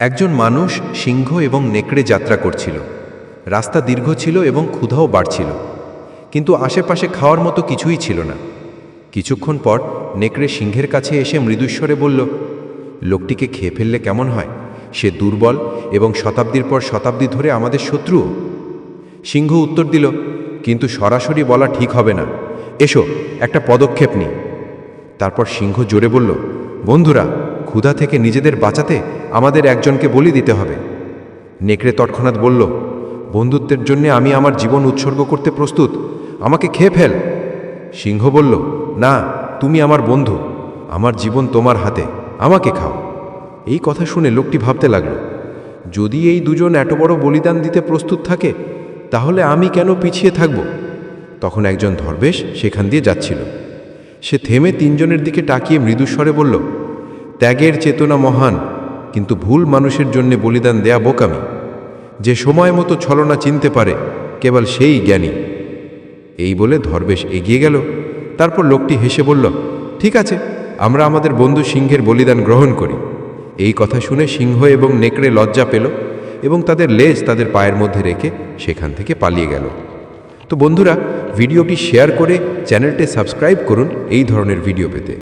একজন মানুষ সিংহ এবং নেকড়ে যাত্রা করছিল। রাস্তা দীর্ঘ ছিল এবং ক্ষুধাও বাড়ছিল। কিন্তু আশেপাশে খাওয়ার মতো কিছুই ছিল না। কিছুক্ষণ পর নেকড়ে সিংহের কাছে এসে মৃদুস্বরে বলল, লোকটিকে খেয়ে ফেললে কেমন হয়? সে দুর্বল এবং শতাব্দীর পর শতাব্দী ধরে আমাদের শত্রুও সিংহ উত্তর দিল, কিন্তু সরাসরি বলা ঠিক হবে না। এসো, একটা পদক্ষেপ নিই। তারপর সিংহ জোরে বলল, বন্ধুরা, ক্ষুধা থেকে নিজেদের বাঁচাতে আমাদের একজনকে বলি দিতে হবে। নেকড়ে তৎক্ষণাৎ বলল, বন্ধুত্বের জন্য আমি আমার জীবন উৎসর্গ করতে প্রস্তুত। আমাকে খেয়ে ফেল। সিংহ বলল, না, তুমি আমার বন্ধু। আমার জীবন তোমার হাতে। আমাকে খাও। এই কথা শুনে লোকটি ভাবতে লাগল, যদি এই দুজন এত বড় বলিদান দিতে প্রস্তুত থাকে, তাহলে আমি কেন পিছিয়ে থাকব? তখন একজন ধর্বেশ সেখান দিয়ে যাচ্ছিল। সে থেমে তিনজনের দিকে তাকিয়ে মৃদুস্বরে বলল, ত্যাগের চেতনা মহান। কিন্তু ভুল মানুষের জন্য বলিদান দেয়া বোকামি। যে সময় মতো ছলনা চিনতে পারে, কেবল সেই জ্ঞানী। এই বলে ধর্বেশ এগিয়ে গেল। তারপর লোকটি হেসে বলল, ঠিক আছে, আমরা আমাদের বন্ধু সিংহের বলিদান গ্রহণ করি। এই কথা শুনে সিংহ এবং নেকড়ে লজ্জা পেল এবং তাদের লেজ তাদের পায়ের মধ্যে রেখে সেখান থেকে পালিয়ে গেল। তো বন্ধুরা, ভিডিওটি শেয়ার করে চ্যানেলটি সাবস্ক্রাইব করুন এই ধরনের ভিডিও পেতে।